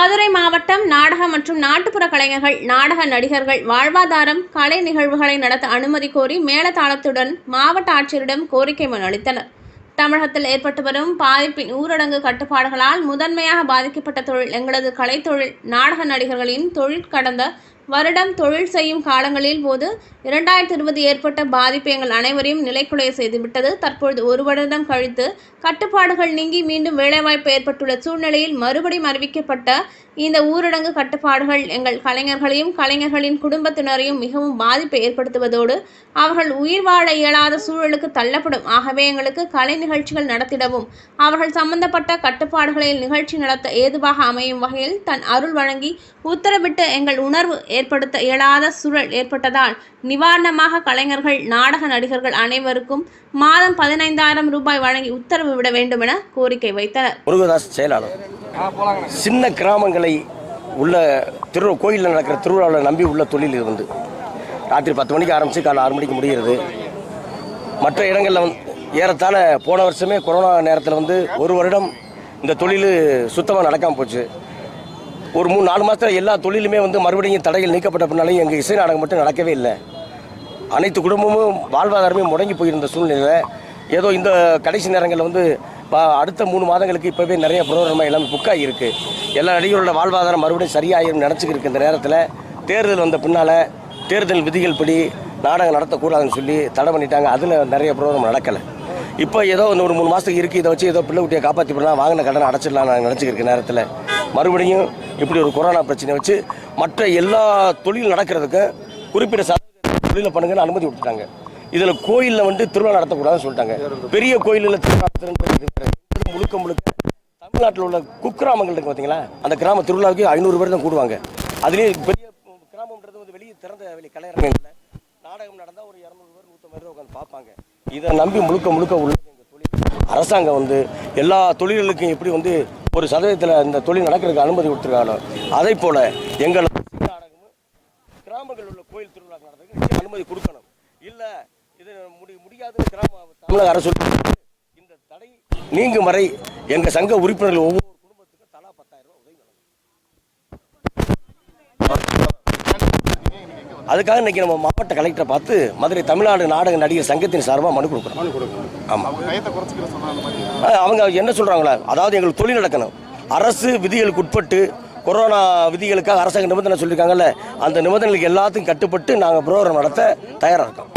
மதுரை மாவட்டம் நாடக மற்றும் நாட்டுப்புற கலைஞர்கள் நாடக நடிகர்கள் வாழ்வாதாரம் கலை நிகழ்வுகளை நடத்த அனுமதி கோரி மேலதாளத்துடன் மாவட்ட ஆட்சியரிடம் கோரிக்கை மனு அளித்தனர். தமிழகத்தில் ஏற்பட்டு வரும் பாதிப்பின் ஊரடங்கு கட்டுப்பாடுகளால் முதன்மையாக பாதிக்கப்பட்ட தொழில் எங்களது கலைத்தொழில் நாடக நடிகர்களின் தொழில் கடந்த வருடம் தொழில் செய்யும் காலங்களில் போது இரண்டாயிரத்தி இருபது ஏற்பட்ட பாதிப்பு எங்கள் அனைவரையும் நிலைக்குலைய செய்துவிட்டது. தற்பொழுது ஒரு வருடம் கழித்து கட்டுப்பாடுகள் நீங்கி மீண்டும் வேலைவாய்ப்பு ஏற்பட்டுள்ள சூழ்நிலையில் மறுபடியும் அறிவிக்கப்பட்ட இந்த ஊரடங்கு கட்டுப்பாடுகள் எங்கள் கலைஞர்களையும் கலைஞர்களின் குடும்பத்தினரையும் மிகவும் பாதிப்பை ஏற்படுத்துவதோடு அவர்கள் உயிர் வாழ இயலாத சூழலுக்கு தள்ளப்படும். ஆகவே எங்களுக்கு கலை நிகழ்ச்சிகள் நடத்திடவும் அவர்கள் சம்பந்தப்பட்ட கட்டுப்பாடுகளில் நிகழ்ச்சி நடத்த ஏதுவாக அமையும் வகையில் தன் அருள் வழங்கி உத்தரவிட்டு எங்கள் உணர்வு ஏற்படுத்த இயலாத சூழல் ஏற்பட்டதால் நிவாரணமாக கலைஞர்கள் நாடக நடிகர்கள் அனைவருக்கும் மாதம் பதினைந்தாயிரம் ரூபாய் வழங்கி உத்தரவு விட வேண்டும் என கோரிக்கை வைத்தனர். முருகதாஸ் செயலாளர். சின்ன கிராமங்களை உள்ள திரு கோயிலில் நடக்கிற திருவிழாவில் நம்பி உள்ள தொழில் இது வந்து. ராத்திரி பத்து மணிக்கு ஆரம்பித்து காலை ஆறு மணிக்கு முடிகிறது. மற்ற இடங்களில் வந்து ஏறத்தாழ போன வருஷமே கொரோனா நேரத்தில் வந்து ஒரு வருடம் இந்த தொழில் சுத்தமாக நடக்காமல் போச்சு. ஒரு மூணு நாலு மாதத்தில் எல்லா தொழிலுமே வந்து மறுபடியும் தடைகள் நீக்கப்பட்ட பின்னாலையும் எங்கள் இசை நாடகம் மட்டும் நடக்கவே இல்லை. அனைத்து குடும்பமும் வாழ்வாதாரமே முடங்கி போயிருந்த சூழ்நிலையில் ஏதோ இந்த கடைசி நேரங்களில் வந்து அடுத்த மூணு மாதங்களுக்கு இப்போவே நிறைய புரோகிராமாக எல்லாமே புக்காகி இருக்குது எல்லா நடிகர்களோட வாழ்வாதாரம் மறுபடியும் சரியாயிரும் நினச்சிக்கிருக்கு இந்த நேரத்தில் தேர்தல் வந்த பின்னால் தேர்தல் விதிகள் படி நாடகம் நடத்தக்கூடாதுன்னு சொல்லி தடை பண்ணிட்டாங்க. அதில் நிறைய புரோகிராம் நடக்கலை. இப்போ ஏதோ இந்த ஒரு மூணு மாதத்துக்கு இருக்குது இதை வச்சு ஏதோ பிள்ளை குட்டியை காப்பாற்றி பண்ணலாம் வாங்கின கடனை அடைச்சிடலாம் நான் நினச்சிக்கிருக்க நேரத்தில் மறுபடியும் இப்படி ஒரு கொரோனா பிரச்சனை வச்சு மற்ற எல்லா தொழில் நடக்கிறதுக்கு குறிப்பிட்ட சதவீத தொழிலை பண்ணுங்கன்னு அனுமதி விட்டுட்டாங்க இதில் கோயிலில் வந்து திருவிழா நடத்தக்கூடாதுன்னு சொல்லிட்டாங்க. பெரிய கோயிலில் திருவிழா நடத்துறது முழுக்க முழுக்க தமிழ்நாட்டில் உள்ள குக்கிராமங்கள் இருக்கு பார்த்தீங்களா? அந்த கிராம திருவிழாவுக்கு ஐநூறு பேர் தான் கூடுவாங்க. அதுலேயே பெரிய கிராமம்ன்றது வந்து வெளியே திறந்த வெளி கலையரங்கங்களில் நாடகம் நடந்தால் ஒரு இரநூறு பேர் நூற்றம்பது பேர் உட்காந்து பார்ப்பாங்க. இதை நம்பி முழுக்க முழுக்க உள்ள எங்கள் தொழில் அரசாங்கம் வந்து எல்லா தொழில்களுக்கும் எப்படி வந்து ஒரு சதவீதத்தில் இந்த தொழில் நடக்கிறதுக்கு அனுமதி கொடுத்துருக்காங்களோ அதே போல் எங்கள் கிராமங்களில் உள்ள கோயில் திருவிழா நடத்துறதுக்கு அனுமதி கொடுக்கணும். இல்லை இது முடி முடியாதுன்னு கிராம தமிழக அரசு இந்த தடை நீங்கும் வரை எங்கள் சங்க உறுப்பினர்கள் ஒவ்வொரு அதுக்காக இன்னைக்கு நம்ம மாவட்ட கலெக்டரை பார்த்து மதுரை தமிழ்நாடு நாடக நடிகர் சங்கத்தின் சார்பாக மனு கொடுக்குறோம். ஆமாம் அவங்க என்ன சொல்கிறாங்களா அதாவது எங்களுக்கு தொழில் நடக்கணும். அரசு விதிகளுக்கு உட்பட்டு கொரோனா விதிகளுக்காக அரசாங்க நிபந்தனை சொல்லியிருக்காங்கல்ல அந்த நிபந்தனைகளுக்கு எல்லாத்துக்கும் கட்டுப்பட்டு நாங்கள் ப்ரோக்ராம் நடத்த தயாராக இருக்கோம்.